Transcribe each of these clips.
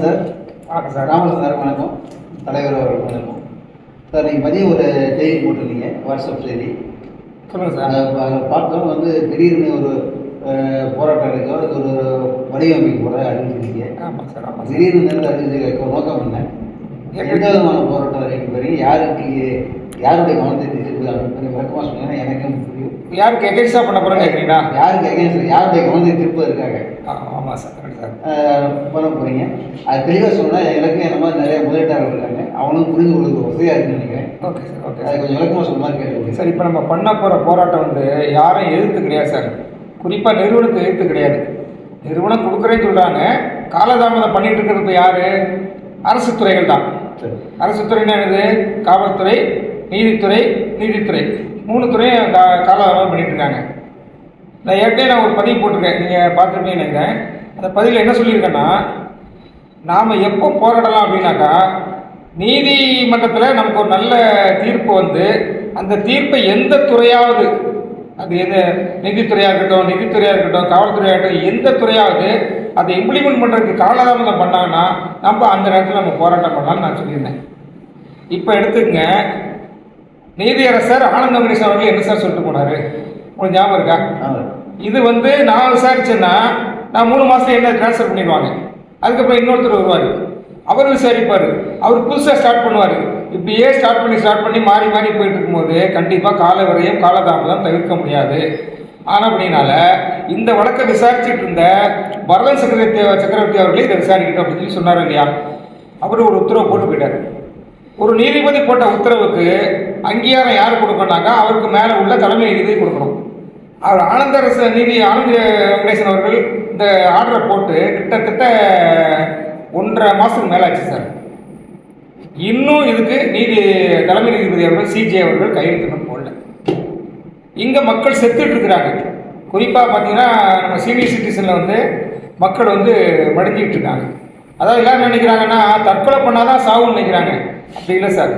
வணக்கம் சார் வணக்கம் sir Raman sir வணக்கம். தலைவர் அவர்கள் வணக்கம். சார் நீங்கள் மதியம் ஒரு செய்தி போட்டிருந்தீங்க வாட்ஸ்அப் செய்தி. சொல்லுங்கள் சார். பார்த்தோம் வந்து திடீர்னு ஒரு போராட்டம் இருக்கோ. அதுக்கு ஒரு வடிவமைப்பு போட அறிவிச்சிருக்கீங்க. ஆமாம் சார் ஆமாம் திடீர்னு நேரத்தில் அறிவிச்சிருக்க நோக்கம் என்ன? எந்த விதமான போராட்டம் அறிவிக்க போறீங்க? யாருக்கு யாருடைய கவனத்தை திருப்பி கொஞ்சம் விளக்கமாக சொன்னீங்கன்னா எனக்கும் புரியும். யாருக்கு எகென்ஸ்டாக பண்ண போகிறேன்னு கேட்குறீங்களா யாருக்கு against- யாருடைய கவனத்தை திருப்பதற்காக? ஆமாம் சார். பண்ண போறீங்க. அது தெளிவாக சொன்னால் எனக்கு இந்த மாதிரி நிறைய முதலீட்டாளர்கள் இருக்காங்க. அவனும் புரிஞ்சு கொள்ளுக்கு வசதியாக இருக்குன்னு நினைக்கிறேன். ஓகே சார் ஓகே அது கொஞ்சம் விளக்கமாக சொன்ன மாதிரி கேட்டு சார் இப்போ நம்ம பண்ண போகிற போராட்டம் வந்து யாரும் எதிர்த்து கிடையாது சார். குறிப்பாக நிறுவனத்தை எதிர்த்து கிடையாது. நிறுவனம் கொடுக்குறேன்னு சொல்கிறாங்க காலதாமதம் பண்ணிட்டு இருக்கிறது யார்? அரசு துறைகள் தான். சரி. அரசு துறைன்னா என்னது? காவல்துறை நீதித்துறை நீதித்துறை. மூணு துறையும் கா காலதாமதம் பண்ணிட்டு இருக்காங்க. நான் ஏற்கனவே நான் ஒரு பதிவு போட்டிருக்கேன். நீங்கள் பார்த்துருப்பீங்கன்னு நினைக்கிறேன். அந்த பதிவில் என்ன சொல்லியிருக்கேன்னா நாம் எப்போ போராடலாம் அப்படின்னாக்கா நீதிமன்றத்தில் நமக்கு ஒரு நல்ல தீர்ப்பு வந்து அந்த தீர்ப்பை எந்த துறையாவது அது எந்த நீதித்துறையாக இருக்கட்டும் நிதித்துறையாக இருக்கட்டும் காவல்துறையாக இருக்கட்டும் எந்த துறையாவது அதை இம்ப்ளிமெண்ட் பண்ணுறதுக்கு காலதாமதம் பண்ணாங்கன்னா நம்ம அந்த நேரத்தில் நம்ம போராட்டம் பண்ணலாம்னு நான் சொல்லியிருந்தேன். இப்போ எடுத்துக்கங்க நீதியரசர் ஆனந்த கணேசன் அவர்கள் என்ன சார் சொல்லிட்டு போனார்? உங்களுக்கு ஞாபகம் இருக்கா? இது வந்து நான் விசாரிச்சேன்னா நான் மூணு மாதத்துல என்ன ட்ரான்ஸ்ஃபர் பண்ணிடுவாங்க? அதுக்கப்புறம் இன்னொருத்தர் வருவார். அவர் விசாரிப்பார். அவர் புதுசாக ஸ்டார்ட் பண்ணுவார். இப்படியே ஸ்டார்ட் பண்ணி ஸ்டார்ட் பண்ணி மாறி மாறி போயிட்டு இருக்கும்போது கண்டிப்பாக கால விரையும் காலதாமதம் தவிர்க்க முடியாது. ஆனால் அப்படின்னால இந்த வழக்கை விசாரிச்சுட்டு இருந்த பரதன் சக்கரவர்த்தி சக்கரவர்த்தி அவர்களே இதை விசாரிக்கிட்டோம் அப்படின்னு சொல்லி சொன்னார் இல்லையா? அவர் ஒரு உத்தரவு போட்டு போயிட்டார். ஒரு நீதிபதி போட்ட உத்தரவுக்கு அங்கீகாரம் யார் கொடுக்கணும்னாக்கா அவருக்கு மேலே உள்ள தலைமை நீதிபதி கொடுக்கணும். அவர் ஆனந்தரச நீதி ஆனந்த வெங்கடேசன் அவர்கள் இந்த ஆர்டரை போட்டு கிட்டத்தட்ட ஒன்றரை மாதத்துக்கு மேலே ஆச்சு சார். இன்னும் இதுக்கு நீதி தலைமை நீதிபதி அவர்கள் சிஜே அவர்கள் கையெழுத்து போடல. இங்கே மக்கள் செத்துட்டு இருக்கிறாங்க. குறிப்பாக பார்த்தீங்கன்னா நம்ம சீனியர் சிட்டிசனில் வந்து மக்கள் வந்து மடிஞ்சிக்கிட்டு இருக்காங்க. அதாவது எல்லாரும் நினைக்கிறாங்கன்னா தற்கொலை பண்ணாதான் சாவுன்னு நினைக்கிறாங்க. அப்படி இல்லை சார்.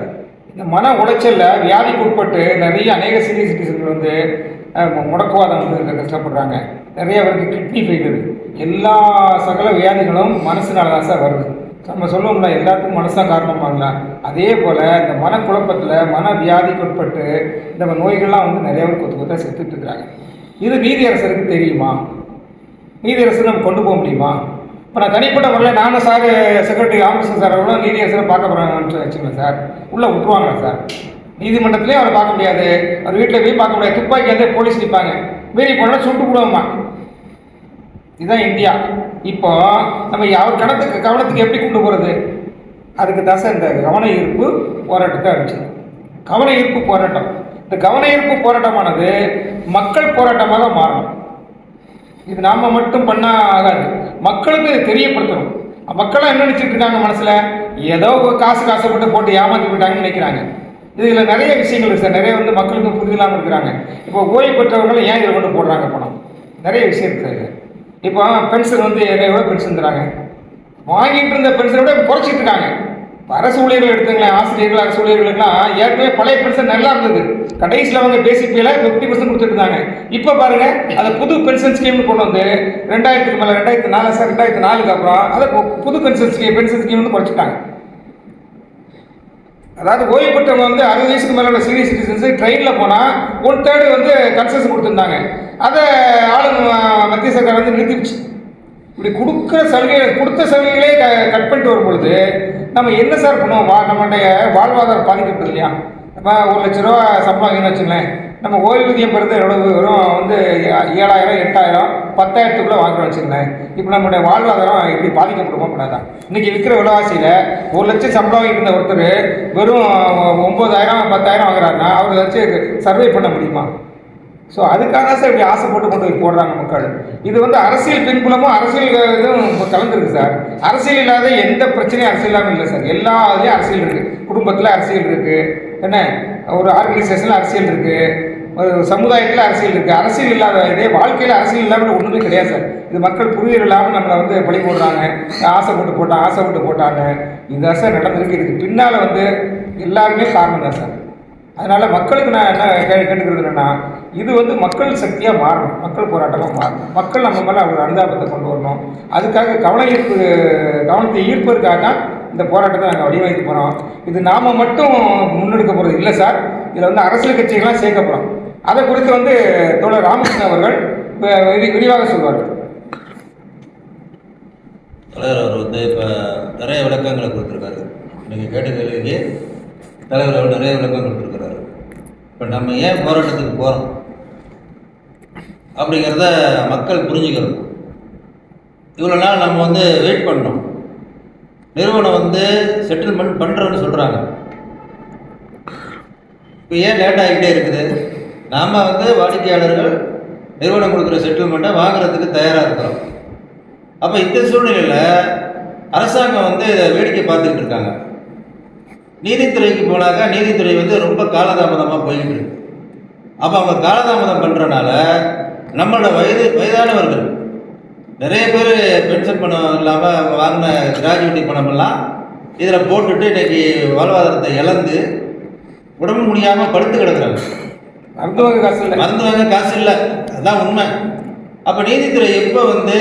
இந்த மன உளைச்சலில் வியாதிக்கு உட்பட்டு நிறைய அநேக சீனியர் சிட்டிசன்கள் வந்து முடக்குவாதம் வந்து கஷ்டப்படுறாங்க. நிறைய பேருக்கு கிட்னி ஃபெயிலியர் எல்லா சகல வியாதிகளும் மனசுனால தான் சார் வருது. நம்ம சொல்லுவோம்ல எல்லாத்துக்கும் மனசாக தான் காரணமாங்களா அதே போல் இந்த மனக்குழப்பத்தில் மன வியாதிக்கு உட்பட்டு இந்த நோய்கள்லாம் வந்து நிறைய பேர் கொத்து கொத்தா செத்துட்டு இருக்கிறாங்க. இது நீதியரசருக்கு தெரியுமா? நீதியரசு நம்ம கொண்டு போக முடியுமா? இப்போ நான் தனிப்பட்ட முறையில் நானும் சார் செக்ரட்டரி ராமகிருஷ்ணன் சார் நீதி நீதியரசரை பார்க்க போகிறாங்கன்னு வச்சுக்கோங்க சார். உள்ளே விட்டுருவாங்களா சார்? நீதிமன்றத்திலே அவரை பார்க்க முடியாது. அவர் வீட்டில் போய் பார்க்க முடியாது. துப்பாக்கி வந்து போலீஸ் நிற்பாங்க. மீறி போனால் சுட்டு விடுவோம்மா இதுதான் இந்தியா. இப்போ நம்ம அவர் கணத்துக்கு கவனத்துக்கு எப்படி கொண்டு போகிறது அதுக்கு தசை இந்த கவன ஈர்ப்பு போராட்டத்தை அடிச்சது. கவன ஈர்ப்பு போராட்டம். இந்த கவன ஈர்ப்பு போராட்டமானது மக்கள் போராட்டமாக மாறணும். இது நாம் மட்டும் பண்ணால் ஆகாது மக்களுக்கு இதை தெரியப்படுத்தணும். மக்களாம் என்ன நினச்சிட்டு இருக்காங்க மனசில்? ஏதோ காசு காசைப்பட்டு போட்டு ஏமாத்தி போயிட்டாங்கன்னு நினைக்கிறாங்க. இதில் நிறைய விஷயங்கள் இருக்குது சார். நிறைய வந்து மக்களுக்கு புரிதலாமல் இருக்கிறாங்க. இப்போ ஓய்வு பெற்றவர்கள் ஏன் இதில் கொண்டு போடுறாங்க பணம்? நிறைய விஷயம் இருக்குது இப்போ பென்ஷன் வந்து எவ்வளோ பென்ஷன் தராங்க. வாங்கிட்டு இருந்த பென்ஷனை விட குறைச்சிட்டு இருக்காங்க. அரசு ஊழியர்கள் எடுத்துங்களேன். ஆசிரியர்கள் அரசு ஊழியர்களுக்கெல்லாம் ஏற்கனவே பழைய பென்ஷன் நல்லா இருந்தது. கடைசியில் அவங்க பேசிக் பேல ஃபிஃப்டி பர்சன்ட் கொடுத்துட்டு இருந்தாங்க. இப்போ பாருங்க அதை புது பென்ஷன் ஸ்கீம்னு கொண்டு வந்து ரெண்டாயிரத்துக்கு மேலே ரெண்டாயிரத்து நாலு சார் ரெண்டாயிரத்து நாலுக்கு அப்புறம் அதை புது பென்ஷன் ஸ்கீம் பென்ஷன் ஸ்கீம் வந்து குறைச்சிட்டாங்க. அதாவது ஓய்வு பெற்றவங்க வந்து அறுபது வயசுக்கு மேலே உள்ள சீனியர் சிட்டிசன்ஸ் ட்ரெயினில் போனால் ஒன் தேர்டு வந்து கன்செஷன் கொடுத்துருந்தாங்க. அதை ஆளுங்க மத்திய சர்க்கார் வந்து நிறுத்திடுச்சு. இப்படி கொடுக்குற சலுகை கொடுத்த சலுகைகளே க கட் பண்ணிட்டு வரும் பொழுது நம்ம என்ன சார் பண்ணுவோம்? வா நம்மளுடைய வாழ்வாதாரம் பாதிக்கப்படுது இல்லையா? நம்ம ஒரு லட்ச ரூபா சம்பளம் வச்சுங்களேன். நம்ம ஓய்வூதியம் பெறுது எவ்வளவு வெறும் வந்து ஏழாயிரம் எட்டாயிரம் பத்தாயிரத்துக்குள்ளே வாங்குறோம் வச்சுருந்தேன் இப்போ நம்மளுடைய வாழ்வாதாரம் எப்படி பாதிக்கப்படுமோ அப்படின்னா இன்றைக்கி விற்கிற விலைவாசியில் ஒரு லட்சம் சம்பளம் வாங்கிட்டு இருந்த ஒருத்தர் வெறும் ஒம்பதாயிரம் பத்தாயிரம் வாங்குறாருன்னா அவர் வச்சு சர்வே பண்ண முடியுமா? ஸோ அதுக்காக தான் சார் இப்படி ஆசைப்பட்டு கொண்டு போய் போடுறாங்க மக்கள். இது வந்து அரசியல் பின்புலமும் அரசியல் இதுவும் இப்போ கலந்துருக்கு சார். அரசியல் இல்லாத எந்த பிரச்சனையும் அரசியல் இல்லாமல் இல்லை சார். எல்லா இதுலேயும் அரசியல் இருக்குது குடும்பத்தில் அரசியல் இருக்குது என்ன ஒரு ஆர்கனைசேஷனில் அரசியல் இருக்குது ஒரு சமுதாயத்தில் அரசியல் இருக்குது அரசியல் இல்லாத இதே வாழ்க்கையில் அரசியல் இல்லாமல் ஒன்றுமே கிடையாது சார். இது மக்கள் புரிதல் இல்லாமல் நம்மளை வந்து பழி போடுறாங்க ஆசைப்பட்டு ஆசை ஆசைப்பட்டு போட்டாங்க. இதுதான் சார் நடந்திருக்கு இதுக்கு பின்னால் வந்து எல்லாருமே காரணம் தான் சார். அதனால் மக்களுக்கு நான் என்ன கே கேட்டுக்கிறது என்னென்னா இது வந்து மக்கள் சக்தியாக மாறணும் மக்கள் போராட்டமாக மாறணும். மக்கள் நம்ம மேலே ஒரு அனுதாபத்தை கொண்டு வரணும். அதுக்காக கவன ஈர்ப்பு கவனத்தை ஈர்ப்பதற்காக தான் இந்த போராட்டத்தை நாங்கள் வடிவமைக்க போகிறோம் இது நாம் மட்டும் முன்னெடுக்க போகிறது இல்லை சார். இதில் வந்து அரசியல் கட்சிகள்லாம் சேர்க்க போகிறோம் அதை குறித்து வந்து தோழர் ராமகிருஷ்ணன் அவர்கள் வி- விரிவாக சொல்வார்கள் தலைவர் அவர் வந்து இப்போ நிறைய விளக்கங்களை கொடுத்துருக்காரு. நீங்கள் கேட்ட கேள்விக்கு தலைவர் அவர் நிறைய விளக்கம் கொடுத்துருக்காரு. இப்போ நம்ம ஏன் போராட்டத்துக்கு போகிறோம் அப்படிங்கிறத மக்கள் புரிஞ்சுக்கணும். இவ்வளோ நாள் நம்ம வந்து வெயிட் பண்ணோம். நிறுவனம் வந்து செட்டில்மெண்ட் பண்ணுறோன்னு சொல்கிறாங்க இப்போ ஏன் லேட் ஆகிட்டே இருக்குது? நாம் வந்து வாடிக்கையாளர்கள் நிறுவனம் கொடுக்குற செட்டில்மெண்ட்டை வாங்குறதுக்கு தயாராக இருக்கிறோம். அப்போ இந்த சூழ்நிலையில் அரசாங்கம் வந்து இதை வேடிக்கை பார்த்துக்கிட்டு இருக்காங்க. நீதித்துறைக்கு போனாக்கா நீதித்துறை வந்து ரொம்ப காலதாமதமாக போய்கிட்டு இருக்கு. அப்போ அவங்க காலதாமதம் பண்ணுறனால நம்மளோட வயது வயதானவர்கள் நிறைய பேர் பென்ஷன் பணம் இல்லாமல் வாங்கின கிராஜுவிட்டி பணமெல்லாம் இதில் போட்டுட்டு இன்னைக்கு வாழ்வாதாரத்தை இழந்து உடம்பு முடியாமல் படுத்து கிடக்குறாங்க. மருத்துவ காசு இல்லை. மருந்து வாங்க காசு இல்லை. அதுதான் உண்மை. அப்போ நீதித்துறை எப்போ வந்து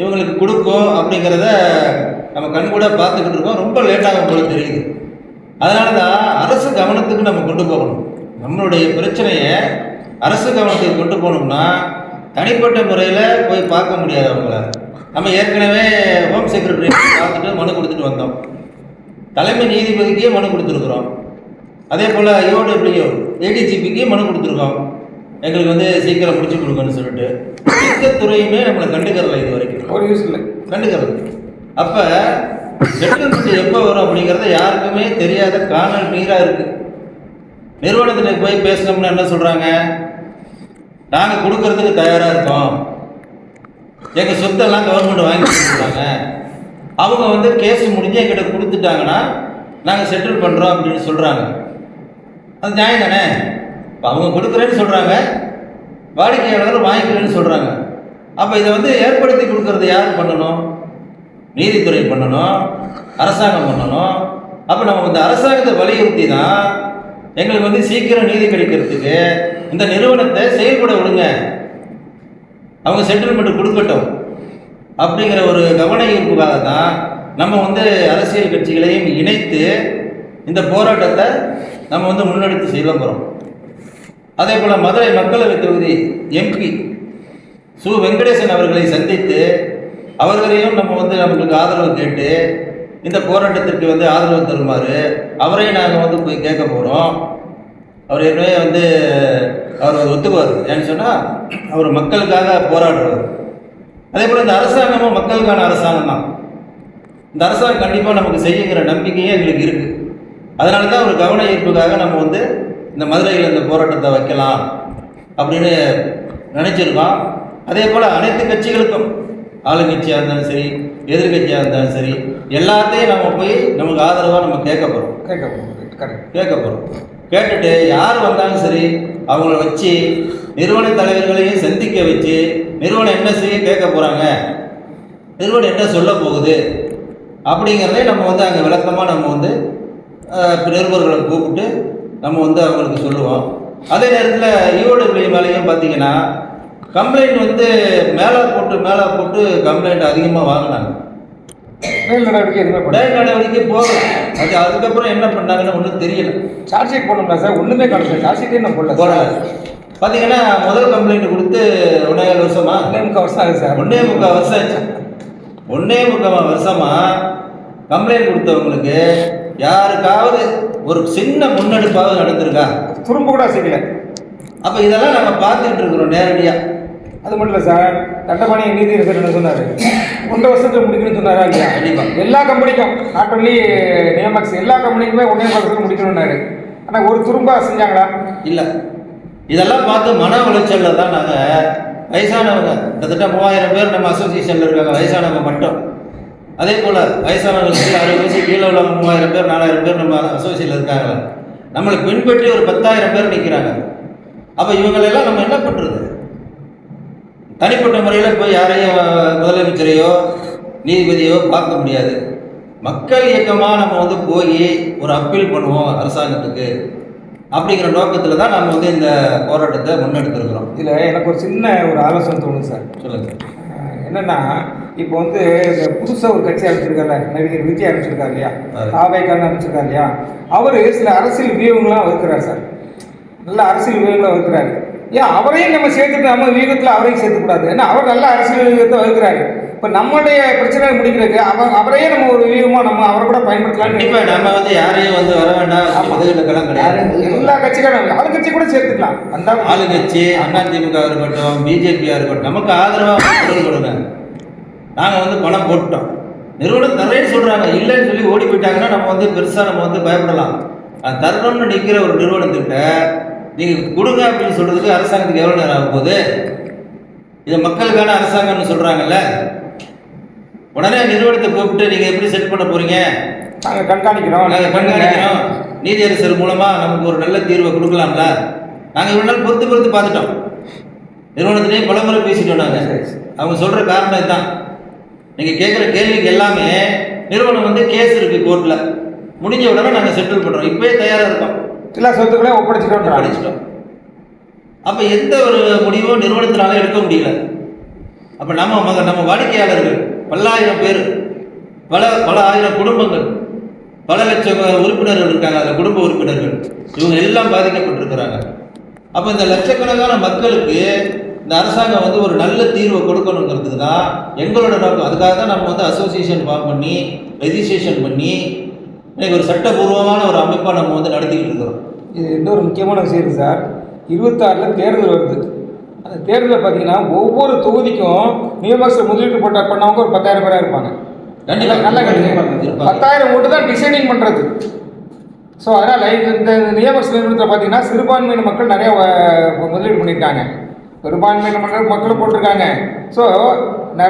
இவங்களுக்கு கொடுக்கும் அப்படிங்கிறத நம்ம கண் கூட பார்த்துக்கிட்டு இருக்கோம். ரொம்ப லேட்டாகும் போல தெரியுது. அதனால தான் அரசு கவனத்துக்கு நம்ம கொண்டு போகணும். நம்மளுடைய பிரச்சனையை அரசு கவனத்துக்கு கொண்டு போகணும்னா தனிப்பட்ட முறையில் போய் பார்க்க முடியாது அவங்கள. நம்ம ஏற்கனவே ஹோம் செக்ரட்டரி பார்த்துட்டு மனு கொடுத்துட்டு வந்தோம். தலைமை நீதிபதிக்கே மனு கொடுத்துருக்குறோம். அதே போல் ஐஓடபிள்யூ ஏடிஜிபிக்கு மனு கொடுத்துருக்கோம். எங்களுக்கு வந்து சீக்கிரம் முடிச்சு கொடுங்கன்னு சொல்லிட்டு. எந்த துறையுமே நம்மளை கண்டுக்கறல இது வரைக்கும். ஒரு யூஸ் இல்லை. கண்டுக்கிறது. அப்போ செட்டில்மெண்ட் எப்போ வரும் அப்படிங்கிறத யாருக்குமே தெரியாத காணல் நீராக இருக்குது நிறுவனத்தில் போய் பேசினோம்னா என்ன சொல்கிறாங்க நாங்கள் கொடுக்கறதுக்கு தயாராக இருக்கோம். எங்கள் சொத்தெல்லாம் கவர்மெண்ட் வாங்கி கொடுத்துருக்காங்க அவங்க வந்து கேஸ் முடிஞ்சு எங்கிட்ட கொடுத்துட்டாங்கன்னா நாங்கள் செட்டில் பண்ணுறோம் அப்படின்னு சொல்கிறாங்க அது நியாயம் தானே? இப்போ அவங்க கொடுக்குறேன்னு சொல்கிறாங்க வாடிக்கையாளர்கள் வாங்கிக்கிறேன்னு சொல்கிறாங்க அப்போ இதை வந்து ஏற்படுத்தி கொடுக்கறது யார் பண்ணணும்? நீதித்துறை பண்ணணும். அரசாங்கம் பண்ணணும். அப்போ நம்ம இந்த அரசாங்கத்தை வலியுறுத்தி தான் எங்களுக்கு வந்து சீக்கிரம் நீதி கிடைக்கிறதுக்கு இந்த நிறுவனத்தை செயல்பட விடுங்க. அவங்க செட்டில்மெண்ட் கொடுக்கட்டும். அப்படிங்கிற ஒரு கவன ஈர்ப்புக்காக தான் நம்ம வந்து அரசியல் கட்சிகளையும் இணைத்து இந்த போராட்டத்தை நம்ம வந்து முன்னெடுத்து செய்ய போகிறோம் அதே போல் மதுரை மக்களவை தொகுதி எம்பி சு வெங்கடேசன் அவர்களை சந்தித்து அவர்களையும் நம்ம வந்து நம்மளுக்கு ஆதரவு கேட்டு இந்த போராட்டத்திற்கு வந்து ஆதரவு தருமாறு அவரையும் நாங்கள் வந்து போய் கேட்க போகிறோம் அவர் ஏற்கனவே வந்து அவர் ஒத்துக்குவார். ஏன்னு சொன்னால் அவர் மக்களுக்காக போராடுறவர் அதே போல் இந்த அரசாங்கமும் மக்களுக்கான அரசாங்கம் தான் இந்த அரசாங்கம் கண்டிப்பாக நமக்கு செய்யுங்கிற நம்பிக்கையே எங்களுக்கு இருக்குது அதனால தான் ஒரு கவன ஈர்ப்புக்காக நம்ம வந்து இந்த மதுரையில் இந்த போராட்டத்தை வைக்கலாம் அப்படின்னு நினச்சிருக்கோம். அதே போல் அனைத்து கட்சிகளுக்கும் ஆளுங்கட்சியாக இருந்தாலும் சரி எதிர்கட்சியாக இருந்தாலும் சரி எல்லாத்தையும் நம்ம போய் நமக்கு ஆதரவாக நம்ம கேட்க போகிறோம் கேட்க போகிறோம் கரெக்ட். கேட்க போகிறோம் கேட்டுட்டு யார் வந்தாலும் சரி அவங்கள வச்சு நிறுவன தலைவர்களையும் சந்திக்க வச்சு நிறுவனம் என்ன செய்ய கேட்க போகிறாங்க நிறுவனம் என்ன சொல்ல போகுது? அப்படிங்கிறதே நம்ம வந்து அங்கே விளக்கமாக நம்ம வந்து நிருபர்களை கூப்பிட்டு நம்ம வந்து அவங்களுக்கு சொல்லுவோம். அதே நேரத்தில் ஈஓடபிள்யூ மேலேயும் பார்த்தீங்கன்னா கம்ப்ளைண்ட் வந்து மேலே போட்டு மேலே போட்டு கம்ப்ளைண்ட் அதிகமாக வாங்கினாங்க. மேல் நடவடிக்கை எதுவுமே பண்ண உடல் நடவடிக்கை போகல அது அதுக்கப்புறம் என்ன பண்ணாங்கன்னு ஒன்றும் தெரியல. சார்ஜ் ஷீட் போடணும்ல சார் ஒன்றுமே சார் சார்ஜ் ஷீட்டே நான் போடல போடல பார்த்தீங்கன்னா முதல் கம்ப்ளைண்ட் கொடுத்து ஒன்றே கால் வருஷமா? ஒன்றே முக்கால் வருஷம் ஆகுது சார் ஒன்றே முக்கால் வருஷம் ஆச்சு. ஒன்றே முக்கால் வருஷமா கம்ப்ளைண்ட் கொடுத்தவங்களுக்கு யாருக்காவது ஒரு சின்ன முன்னெடுப்பாவது நடந்திருக்கா? துரும்பு கூட செய்யல. அப்போ இதெல்லாம் நம்ம பார்த்துக்கிட்டு இருக்கிறோம் நேரடியாக அது மட்டும் இல்லை சார் தண்டபாணி நீதியரசர் என்ன சொன்னார். ஒன்றரை வருஷத்துக்கு முடிக்கணும்னு சொன்னாரா இல்லையா. எல்லா கம்பெனிக்கும் நாட் ஒன்லி நியமக்ஸ் எல்லா கம்பெனிக்குமே ஒன்றே வருஷத்துக்கு முடிக்கணும்னாரு ஆனால் ஒரு துரும்பா செஞ்சாங்களா? இல்லை. இதெல்லாம் பார்த்து மன உளைச்சலில் தான் நாங்கள் வயசானவங்க கிட்டத்தட்ட மூவாயிரம் பேர் நம்ம அசோசியேஷனில் இருக்காங்க. வயசானவங்க மட்டும். அதே போல் வயசானவங்களுக்கு அறுபது வயசு கீழே உள்ளவங்க மூவாயிரம் பேர் நாலாயிரம் பேர் நம்ம அசோசியேஷனில் இருக்காங்க. நம்மளை பின்பற்றி ஒரு பத்தாயிரம் பேர் நிற்கிறாங்க அப்போ இவங்களெல்லாம் நம்ம என்ன பண்ணுறது தனிப்பட்ட முறையில் போய் யாரையும் முதலமைச்சரையோ நீதிபதியோ பார்க்க முடியாது. மக்கள் இயக்கமாக நம்ம வந்து போய் ஒரு அப்பீல் பண்ணுவோம் அரசாங்கத்துக்கு அப்படிங்கிற நோக்கத்தில் தான் நம்ம வந்து இந்த போராட்டத்தை முன்னெடுத்திருக்கிறோம். இதில் எனக்கு ஒரு சின்ன ஒரு ஆலோசனை தோணுது சார். சொல்லுங்க. அஹ் என்னன்னா இப்போ வந்து இந்த புதுசாக ஒரு கட்சி ஆரம்பிச்சிருக்காரு நடிகர் விஜய் ஆரம்பிச்சிருக்காரு இல்லையா? ஆ. தாவேக்கான்னு ஆரம்பிச்சிருக்காரு இல்லையா? அவர் சில அரசியல் வியூகங்களாம் வகுக்கிறார் சார். நல்ல அரசியல் வியூகங்களை வகுக்கிறாரு. ஏன் அவரையும் நம்ம சேர்த்துட்டு நம்ம வியூகத்தில் அவரையும் சேர்த்துக்கூடாது? ஏன்னா அவர் நல்ல அரசியல் வியூகத்தை வகுக்கிறாரு. இப்போ நம்மளுடைய பிரச்சனை முடிக்கிறதுக்கு அவர் அவரையே நம்ம ஒரு வியூகமாக நம்ம அவரை கூட பயன்படுத்தலாம்னு கண்டிப்பா நம்ம வந்து யாரையும் வந்து வர வேண்டாம். ஆமா. எதுகளுக்கெல்லாம் கிடையாது. எல்லா கட்சிக்காரும் ஆளுங்கட்சி கூட சேர்த்துக்கலாம். அந்த ஆளுங்கட்சி அதிமுக இருக்கட்டும் பிஜேபியா இருக்கட்டும் நமக்கு ஆதரவாக குரல் கொடுங்க. நாங்கள் வந்து பணம் போட்டுட்டோம் நிறுவனம் நிறைய சொல்றாங்க. இல்லைன்னு சொல்லி ஓடி போயிட்டாங்கன்னா நம்ம வந்து பெருசா நம்ம வந்து பயப்படலாம். அது தரணும்னு நிற்கிற ஒரு நிறுவனத்துக்கிட்ட நீங்க கொடுங்க அப்படின்னு சொல்றதுக்கு அரசாங்கத்துக்கு எவ்வளவு நேரம் ஆகும் போகுது இது மக்களுக்கான அரசாங்கம்னு சொல்றாங்கல்ல. உடனே நிறுவனத்தை கூப்பிட்டு நீங்க எப்படி செட் பண்ண போறீங்க? நாங்கள் கண்காணிக்கிறோம். நாங்கள் கண்காணிக்கிறோம். நீதியரசர் மூலமா நமக்கு ஒரு நல்ல தீர்வை கொடுக்கலாம்ல? நாங்கள் இவ்வளவு நாள் பொறுத்து பொறுத்து பார்த்துட்டோம். நிறுவனத்திலேயே பல முறை பேசிட்டோம் நாங்கள். அவங்க சொல்ற காரணம் இதுதான். நீங்க கேட்குற கேள்விக்கு எல்லாமே நிறுவனம் வந்து கேஸ் இருக்கு கோர்ட்ல முடிஞ்ச உடனே நாங்கள் செட்டில் பண்றோம். இப்பயே தயாரா இருக்கோம். எல்லா சொத்துக்களையும் ஒப்படைச்சிட்டோம் படிச்சிட்டோம் அப்ப எந்த ஒரு முடிவும் நிறுவனத்தினால எடுக்க முடியல. அப்ப நம்ம மக நம்ம வாடிக்கையாளர்கள் பல்லாயிரம் பேர் பல பல ஆயிரம் குடும்பங்கள் பல லட்சம் உறுப்பினர்கள் இருக்காங்க அதில் குடும்ப உறுப்பினர்கள். இவங்க எல்லாம் பாதிக்கப்பட்டிருக்கிறாங்க. அப்ப இந்த லட்சக்கணக்கான மக்களுக்கு இந்த அரசாங்கம் வந்து ஒரு நல்ல தீர்வை கொடுக்கணுங்கிறதுக்கு தான் எங்களோட நோக்கம். அதுக்காக தான் நம்ம வந்து அசோசியேஷன் ஃபார்ம் பண்ணி ரெஜிஸ்ட்ரேஷன் பண்ணி இன்னைக்கு ஒரு சட்டபூர்வமான ஒரு அமைப்பா நம்ம வந்து நடத்திக்கிட்டு இருக்கிறோம். இது இன்னொரு முக்கியமான விஷயம் சார். இருபத்தாறில் தேர்தல் வருது. அந்த தேர்தலில் பார்த்தீங்கன்னா ஒவ்வொரு தொகுதிக்கும் நியமக்ஸ் முதலீடு போட்ட பண்ணவங்க ஒரு பத்தாயிரம் பேராக இருப்பாங்க. கண்டிப்பா. நல்லா இருப்பாங்க. பத்தாயிரம் ஓட்டு தான் டிசைடிங் பண்ணுறது ஸோ அதனால் இந்த இந்த நியமக்ஸ் நிறுவனத்தில் பார்த்தீங்கன்னா சிறுபான்மையின மக்கள் நிறைய முதலீடு பண்ணியிருக்காங்க பெரும்பான்மையின மக்கள் மக்களும் போட்டிருக்காங்க. ஸோ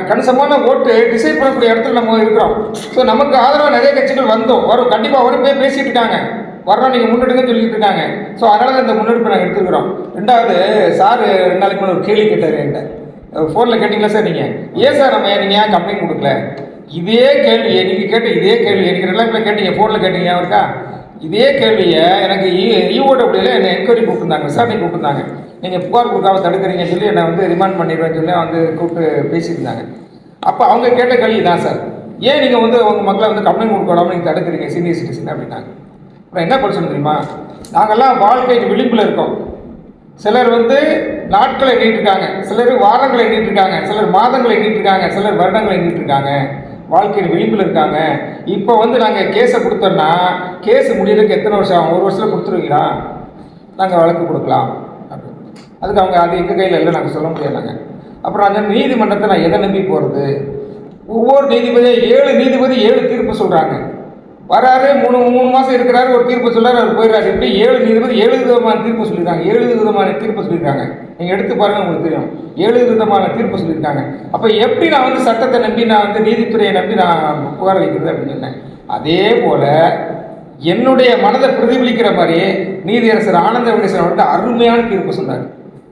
கணிசமான ஓட்டு டிசைட் பண்ணக்கூடிய இடத்துல நம்ம இருக்கிறோம். ஸோ நமக்கு ஆதரவாக நிறைய கட்சிகள் வந்தோம். வரும். கண்டிப்பாக வரும். போய் பேசிட்டு இருக்காங்க. வரணும் நீங்கள் முன்னெடுங்கன்னு சொல்லிட்டு இருக்காங்க. ஸோ அதனால இந்த முன்னெடுப்பு நாங்கள் எடுத்துக்கிறோம் ரெண்டாவது சார் ரெண்டு நாளைக்கு முன்னாடி ஒரு கேள்வி கேட்டார் என்கிட்ட. ஃபோனில் கேட்டிங்களா சார் நீங்கள் ஏன் சார் நம்ம நீங்கள் ஏன் கம்ப்ளைண்ட் கொடுக்கல? இதே கேள்வி நீங்கள் கேட்ட இதே கேள்வி எனக்கு ரெண்டு கேட்டீங்க. ஃபோனில் கேட்டீங்க. அவருக்கா இதே கேள்வியை எனக்கு இஓடபிள்யூல என்னை என்கொயரி கூப்பிட்டுருந்தாங்க. விசாரணை கூப்பிட்டுருந்தாங்க. நீங்கள் புகார் கொடுக்காம தடுக்கிறீங்கன்னு சொல்லி என்னை வந்து ரிமாண்ட் பண்ணிடுவேன்னு சொல்லி வந்து கூப்பிட்டு பேசியிருந்தாங்க. அப்போ அவங்க கேட்ட கேள்வி தான் சார். ஏன் நீங்கள் வந்து உங்கள் மக்களை வந்து கம்ப்ளைண்ட் கொடுக்காம நீங்கள் தடுக்கிறீங்க? சீனியர் சிட்டிசன் அப்படின்னாங்க. அப்புறம் என்ன பதில் சொல்ல தெரியுமா? நாங்கள்லாம் வாழ்க்கைக்கு விளிம்பில் இருக்கோம். சிலர் வந்து நாட்களை எண்ணிட்டுருக்காங்க சிலர் வாரங்களை எண்ணிட்டுருக்காங்க சிலர் மாதங்களை எண்ணிட்டுருக்காங்க சிலர் வருடங்களை எண்ணிட்டுருக்காங்க வாழ்க்கையில் விளிம்பில் இருக்காங்க. இப்போ வந்து நாங்கள் கேஸை கொடுத்தோன்னா கேஸ் முடியறதுக்கு எத்தனை வருஷம் ஆகும்? ஒரு வருஷத்தில் கொடுத்துருவீங்களா? நாங்கள் வழக்கு கொடுக்கலாம். அதுக்கு அவங்க அது எங்கள் கையில் இல்லை நாங்கள் சொல்ல முடியாது நாங்கள் அப்புறம் அந்த நீதிமன்றத்தை நான் எதை நம்பி போகிறது ஒவ்வொரு நீதிபதியும் ஏழு நீதிபதி ஏழு தீர்ப்பு சொல்கிறாங்க வராரு மூணு மூணு மாதம் இருக்கிறாரு ஒரு தீர்ப்பு சொல்கிறார் அவர் போயிடுறாரு. இப்படி ஏழு நீதிபதி ஏழு விதமான தீர்ப்பு சொல்லியிருக்காங்க. ஏழு விதமான தீர்ப்பு சொல்லியிருக்காங்க. நீங்கள் எடுத்து பாருங்க உங்களுக்கு தெரியும். ஏழு விதமான தீர்ப்பு சொல்லியிருக்காங்க. அப்போ எப்படி நான் வந்து சட்டத்தை நம்பி நான் வந்து நீதித்துறையை நம்பி நான் புகார் அளிக்கிறது அப்படின்னு சொன்னேன். அதே போல் என்னுடைய மனதை பிரதிபலிக்கிற மாதிரி நீதியரசர் ஆனந்த விடேசன் அவர்கிட்ட அருமையான தீர்ப்பு சொன்னார்.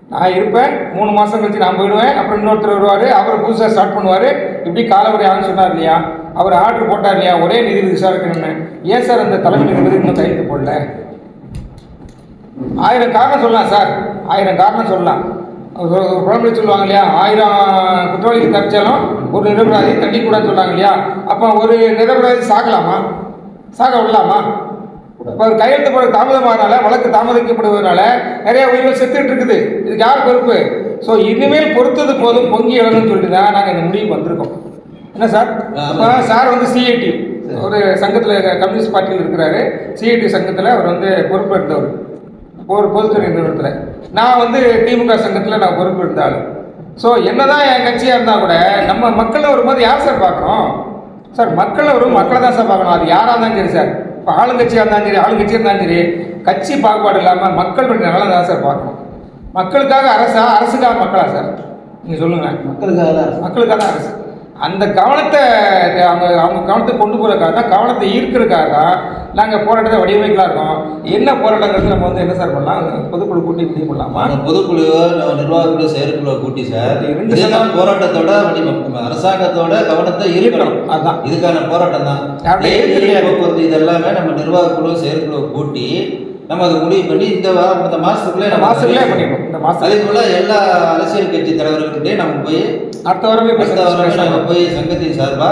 நான் இருப்பேன். மூணு மாதம் கழிச்சு நான் போயிடுவேன். அப்புறம் இன்னொருத்தர் வருவார். அவர் புதுசாக ஸ்டார்ட் பண்ணுவார். இப்படி காலவரை ஆகும் சொன்னார் இல்லையா? அவர் ஆர்டர் போட்டார் இல்லையா? ஒரே நிதி விசாரிக்கணும்னு. ஏன் சார் அந்த தலைமை நீதிபதி இன்னும் கையெழுத்து போடல? ஆயிரம் காரணம் சொல்லலாம் சார். ஆயிரம் காரணம் சொல்லலாம். ஒரு சொல்லுவாங்க இல்லையா? ஆயிரம் குற்றவாளிகள் தப்பிச்சாலும் ஒரு நிரபராதி தண்டிக்கூடாதுன்னு சொல்லுவாங்க இல்லையா? அப்போ ஒரு நிரபராதி சாகலாமா? சாக விடலாமா? இப்போ ஒரு கையெழுத்து போட தாமதமாகனால வழக்கு தாமதிக்கப்படுவதனால நிறைய உயிர்கள் செத்துட்டு இருக்குது. இதுக்கு யார் பொறுப்பு? ஸோ இனிமேல் பொறுத்தது போதும் பொங்கி எழணும்னு சொல்லிட்டு தான் நாங்கள் இந்த முடிவுக்கு வந்திருக்கோம். என்ன சார்? சார் வந்து சிஐடி ஒரு சங்கத்தில் கம்யூனிஸ்ட் பார்ட்டியில் இருக்கிறாரு. சிஐடி சங்கத்தில் அவர் வந்து பொறுப்பு எடுத்தவர் ஒரு பொதுத்துறை நிறுவனத்தில். நான் வந்து திமுக சங்கத்தில் நான் பொறுப்பு இருந்தாலும் ஸோ என்னதான் என் கட்சியாக இருந்தால் கூட நம்ம மக்களை வரும்போது யார் சார் பார்க்குறோம் சார் மக்களை வரும் மக்களை தான் சார் பார்க்கணும். அது யாராக இருந்தாலும் சரி சார். இப்போ ஆளுங்கட்சியாக இருந்தாலும் சரி ஆளுங்கட்சியாக இருந்தாலும் சரி கட்சி பாகுபாடு இல்லாமல் மக்கள் பற்றி நல்லா தான் சார் பார்க்கணும். மக்களுக்காக அரசா அரசுக்காக மக்களா சார்? நீங்கள் சொல்லுங்கள் மக்களுக்காக தான் அரசு. மக்களுக்காக தான் அரசு. அந்த கவனத்தை அவங்க அவங்க கவனத்தை கொண்டு போகிறதுக்காக தான் கவனத்தை ஈர்க்கிறதுக்காக தான் நாங்கள் போராட்டத்தை வடிவமைக்கலாம் இருக்கோம் என்ன போராட்டங்கிறது நம்ம வந்து என்ன சார் பண்ணலாம் பொதுக்குழு கூட்டி முடிவு பண்ணலாமா நம்ம பொதுக்குழு நம்ம நிர்வாகக்குழு செயற்குழு கூட்டி சார் ரெண்டு சங்கம். போராட்டத்தோட வடிவம். அரசாங்கத்தோட கவனத்தை ஈர்க்கணும் அதான். இதுக்கான போராட்டம் தான். போக்குவரத்து இதெல்லாமே நம்ம நிர்வாகக்குழு செயற்குழு கூட்டி நம்ம அதை முடிவு பண்ணி இந்த வாரம் இந்த நம்ம மாசத்துலயே பண்ணிடுவோம் இந்த அதே மாசம் போல எல்லா அரசியல் கட்சி தலைவர்கள்கிட்டயும் நம்ம போய் அடுத்த வாரமே அடுத்த வாரம் நம்ம போய் சங்கத்தின் சார்பா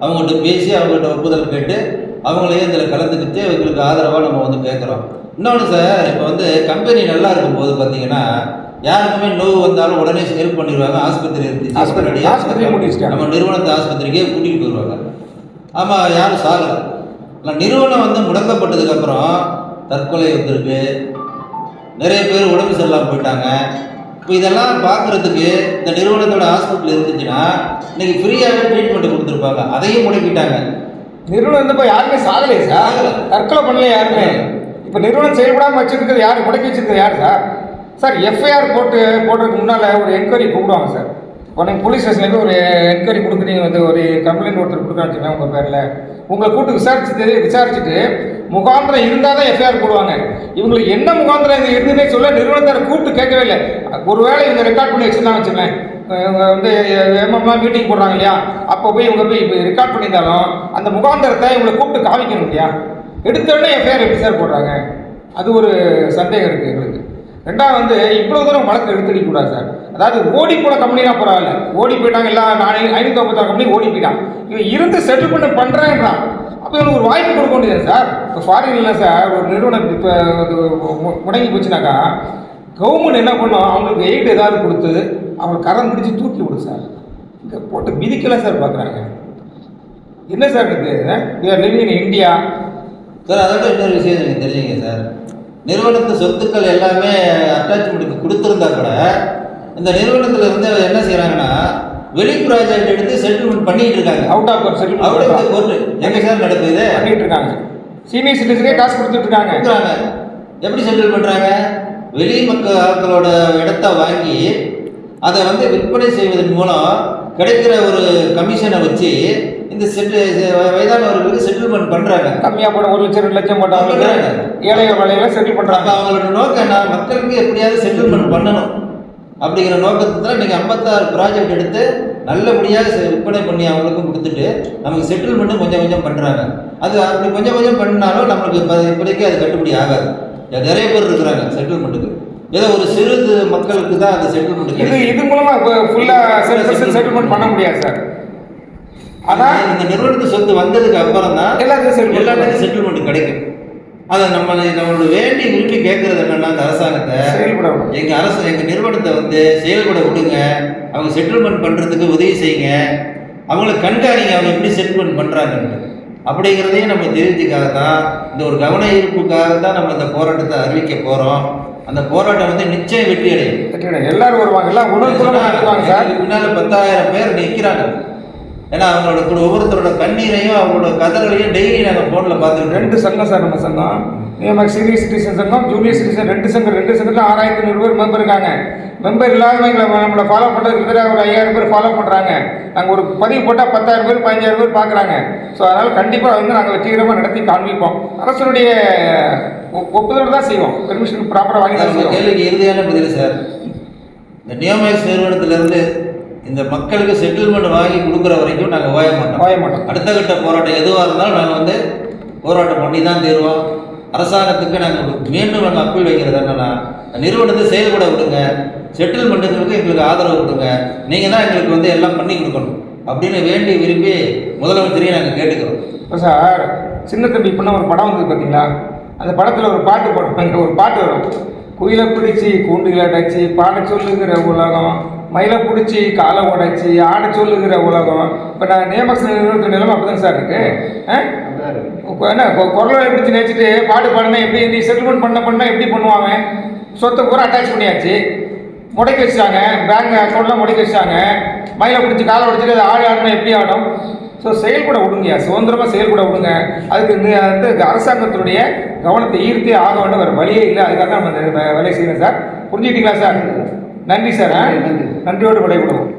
அவங்ககிட்ட பேசி அவங்ககிட்ட ஒப்புதல் கேட்டு அவங்களையும் இதில் கலந்துக்கிட்டு அவங்களுக்கு ஆதரவாக நம்ம வந்து கேட்குறோம் இன்னொன்று சார் இப்போ வந்து கம்பெனி நல்லா இருக்கும்போது பார்த்தீங்கன்னா யாருக்குமே நோவு வந்தாலும் உடனே ஹெல்ப் பண்ணிடுவாங்க. ஆஸ்பத்திரி இருந்துச்சு ஆஸ்பத்திரி- ஆஸ்பத்திரி. நம்ம நிறுவனத்தை ஆஸ்பத்திரிக்கே கூட்டிகிட்டு போயிடுவாங்க. ஆமாம் யாரும் சாகலை. ஆனால் நிறுவனம் வந்து முடக்கப்பட்டதுக்கப்புறம் தற்கொலை வந்திருக்கு. நிறைய பேர் உடம்பு சரியில்லாமல் போயிட்டாங்க. இப்போ இதெல்லாம் பார்க்குறதுக்கு இந்த நிறுவனத்தோட ஹாஸ்பிட்டல் இருந்துச்சுன்னா இன்னைக்கு ஃப்ரீயாகவே ட்ரீட்மெண்ட் கொடுத்துருப்பாங்க. அதையும் முடக்கிட்டாங்க. நிறுவனம் இருந்தப்ப யாருமே சாகலையே சார். தற்கொலை பண்ணல யாருமே. இப்போ நிறுவனம் செயல்படாமல் வச்சிருக்கிறது யார்? முடக்கி வச்சிருக்கிறது யார் சார் சார் எஃப்ஐஆர் போட்டு போடுறதுக்கு முன்னால் ஒரு என்கொயரி கூப்பிடுவாங்க சார் உடனே போலீஸ் ஸ்டேஷனில் ஒரு என்கொயரி கொடுத்து நீங்கள் வந்து ஒரு கம்ப்ளைண்ட் ஒருத்தர் கொடுக்கணும்னு உங்கள் பேரில். உங்களை கூப்பிட்டு விசாரிச்சுட்டு விசாரிச்சுட்டு முகாந்திரம் இருந்தால் தான் எஃப்ஐஆர் போடுவாங்க. இவங்களுக்கு என்ன முகாந்திரம் இது இருந்துன்னே சொல்ல நிறுவனத்தை கூப்பிட்டு கேட்கவே இல்லை. ஒருவேளை இவங்க ரெக்கார்ட் பண்ணி வச்சுருந்தாங்க வச்சுக்கோங்களேன். இவங்க வந்து எம்எம்லாம் மீட்டிங் போடுறாங்க இல்லையா? அப்போ போய் இவங்க போய் இப்போ ரெக்கார்ட் பண்ணியிருந்தாலும் அந்த முகாந்திரத்தை இவங்களை கூப்பிட்டு காமிக்கணும் இல்லையா? எடுத்த உடனே எஃப்ஐஆர் எப்படி சார் போடுறாங்க? அது ஒரு சந்தேகம் இருக்குது எங்களுக்கு. ரெண்டாவது வந்து இவ்வளோ தூரம் வழக்கு எடுத்துடிக்க கூடாது சார். அதாவது ஓடி போன கம்பெனிலாம் பரவாயில்ல ஓடி போயிட்டாங்க எல்லா நானே ஐநூற்றி ஐம்பத்தாறு கம்பெனி ஓடி போயிட்டான் இவன் இருந்து செட்டில்மெண்ட் பண்ணுறேன்றான் அப்போ இவனுக்கு ஒரு வாய்ப்பு கொடுக்க வேண்டியது சார்? இப்போ ஃபாரின்ல சார் ஒரு நிறுவனம் இப்போ முடங்கி போச்சுனாக்கா கவர்மெண்ட் என்ன பண்ணும்? அவங்களுக்கு எய்டு ஏதாவது கொடுத்து அவங்க கரம் பிடிச்சி தூக்கி விடும் சார். இங்கே போட்டு மிதிக்கலாம் சார் பார்க்குறாங்க என்ன சார் இது? You're living in India. Sir அதோட இன்னொரு விஷயம் எனக்கு சார். நிறுவனத்து சொத்துக்கள் எல்லாமே அட்டாச்மெண்ட்டுக்கு கொடுத்துருந்தா கூட இந்த நிறுவனத்துல இருந்து என்ன செய்றாங்கன்னா வெளி ப்ராஜெக்ட் எடுத்து செட்டில்மெண்ட் பண்ணிட்டு இருக்காங்க. Out of court out of court எங்க சார் நடக்குது பண்ணிட்டு இருக்காங்க. சீனியர் சிட்டிசனே காசு கொடுத்துட்டு இருக்காங்க. எப்படி செட்டில் பண்றாங்க? வெளி மக்கள் ஆட்களோட இடத்த வாங்கி அதை வந்து விற்பனை செய்வதன் மூலம் கிடைக்கிற ஒரு கமிஷனை வச்சு இந்த செட்டு வயதானவர்களுக்கு செட்டில்மெண்ட் பண்றாங்க. கம்மியா போட ஒரு லட்சம் ரெண்டு லட்சம் போட்டவங்களுக்கு ஏழை வேலையில செட்டில் அப்ப பண்றாங்க அவங்களோட நோக்கம் என்ன? மக்களுக்கு எப்படியாவது செட்டில்மெண்ட் பண்ணணும். அப்படிங்கிற நோக்கத்துல நீங்க ஐம்பத்தாறு ப்ராஜெக்ட் எடுத்து நல்லபடியாக விற்பனை பண்ணி அவங்களுக்கும் கொடுத்துட்டு நமக்கு செட்டில்மெண்ட்டும் கொஞ்சம் கொஞ்சம் பண்றாங்க. அது அப்படி கொஞ்சம் கொஞ்சம் பண்ணாலும் நம்மளுக்கு இப்ப இப்போதைக்கு அது கட்டுப்படி ஆகாது. நிறைய பேர் இருக்கிறாங்க செட்டில்மெண்ட்டுக்கு ஏதோ ஒரு சிறு மக்களுக்கு தான் அந்த இது செட்டில்மெண்ட் இது மூலமா ஃபுல்லா செட்டில்மெண்ட் பண்ண முடியாது சார். அதான் இந்த நிறுவனத்து சொத்து வந்ததுக்கு அப்புறம் தான் எல்லாத்தையும் செட்டில் எல்லாத்துக்கும் செட்டில்மெண்ட் கிடைக்கும். அதை நம்ம நம்மளோட வேண்டி விரும்பி கேட்கறது என்னன்னா அந்த அரசாங்கத்தை செயல்பட விடணும். எங்க அரசு எங்க நிறுவனத்தை வந்து செயல்பட விடுங்க. அவங்க செட்டில்மெண்ட் பண்றதுக்கு உதவி செய்யுங்க. அவங்கள கண்காணிங்க அவங்க எப்படி செட்டில்மெண்ட் பண்றாங்கன்ட்டு. அப்படிங்கிறதையும் நம்ம தெரிவிச்சுக்காக தான் இந்த ஒரு கவன ஈர்ப்புக்காக தான் நம்ம இந்த போராட்டத்தை அறிவிக்க போறோம். அந்த போராட்டம் வந்து நிச்சயம் வெற்றி அடையும் வெற்றியடை. எல்லாரும் வருவாங்க. எல்லாம் இதுக்கு பின்னால பத்தாயிரம் பேர் நிற்கிறாங்க ஏன்னா அவங்களோட கூட ஒவ்வொருத்தரோட கண்ணீரையும் அவங்களோட கதறலையும் டெய்லி நாங்கள் ஃபோனில் பார்த்துருக்கோம் ரெண்டு சங்கம் சார் நம்ம சங்கம் நியமக் சீனியர் சிட்டிசன் சங்கம் ஜூனியர் சிட்டிசன் ரெண்டு சங்கம் ரெண்டு சங்கத்தில் ஆறாயிரத்தி நூறு பேர் மெம்பர் இருக்காங்க. மெம்பர் இல்லாதவங்களை நம்மளை ஃபாலோ பண்ணுறது கிட்டத்தட்ட ஒரு ஐயாயிரம் பேர் ஃபாலோ பண்ணுறாங்க நாங்கள் ஒரு பதிவு போட்டால் பத்தாயிரம் பேர் பதினஞ்சாயிரம் பேர் பார்க்குறாங்க. ஸோ அதனால் கண்டிப்பாக வந்து நாங்கள் வெற்றிகரமாக நடத்தி காண்பிப்போம். அரசனுடைய ஒப்புதலோடு தான் செய்வோம். பெர்மிஷன் ப்ராப்பராக வாங்கி தான் செய்வோம். கேள்விக்கு இறுதியான பதில் சார். இந்த நியோமேக்ஸ் நிறுவனத்திலிருந்து இந்த மக்களுக்கு செட்டில்மெண்ட் வாங்கி கொடுக்குற வரைக்கும் நாங்கள் ஓய மாட்டோம். ஓய மாட்டோம். அடுத்த கட்ட போராட்டம் எதுவாக இருந்தாலும் நாங்கள் வந்து போராட்டம் பண்ணி தான் தீருவோம். அரசாங்கத்துக்கு நாங்கள் மீண்டும் நாங்கள் அப்பீல் வைக்கிறது என்னன்னா நிறுவனத்தை செயல்பட விடுங்க. செட்டில்மெண்ட்டுங்களுக்கு எங்களுக்கு ஆதரவு கொடுங்க. நீங்கள் தான் எங்களுக்கு வந்து எல்லாம் பண்ணி கொடுக்கணும். அப்படின்னு வேண்டி விரும்பி முதலமைச்சரையும் நாங்கள் கேட்டுக்கிறோம். இப்போ சார் சின்ன தம்பி இப்படின்னா ஒரு படம் வந்தது பார்த்தீங்களா அந்த படத்தில் ஒரு பாட்டு போடுவாங்க. ஒரு பாட்டு வரும். குயிலை பிடிச்சி கூண்டுகளை அடைச்சி பாட சொல்லுகிற உலகம். மயிலை பிடிச்சி காலை உடைச்சி ஆட சொல்லுகிற உலகம். இப்போ நான் நேமக்ஸ் நிறுவனத்து நிலைமை அப்படி சார் இருக்கு. ஆ? இப்போ என்ன குரலை பிடிச்சி நினச்சிட்டு பாட்டு பாடினா எப்படி நீ செட்டில்மெண்ட் பண்ண பண்ணால் எப்படி பண்ணுவாங்க? சொத்தை பூரா அட்டாச் பண்ணியாச்சு. முடக்கி வச்சிட்டாங்க. பேங்க் அக்கௌண்ட்லாம் முடக்கி வச்சிட்டாங்க. மயிலை பிடிச்சி காலை உடைச்சிட்டு அது ஆடு ஆடுனா எப்படி ஆடும்? ஸோ செயல்பட விடுங்கய்யா சுதந்திரமாக செயல்பட விடுங்க அதுக்கு வந்து அரசாங்கத்தினுடைய கவனத்தை ஈர்த்தே ஆக வேண்டும் வேறு வழியே இல்லை. அதுக்காக தான் நம்ம இந்த வே- வேலையை செய்யணும் சார். புரிஞ்சுக்கிட்டீங்களா சார்? நன்றி சார். நன்றியோடு விடைபடுவோம்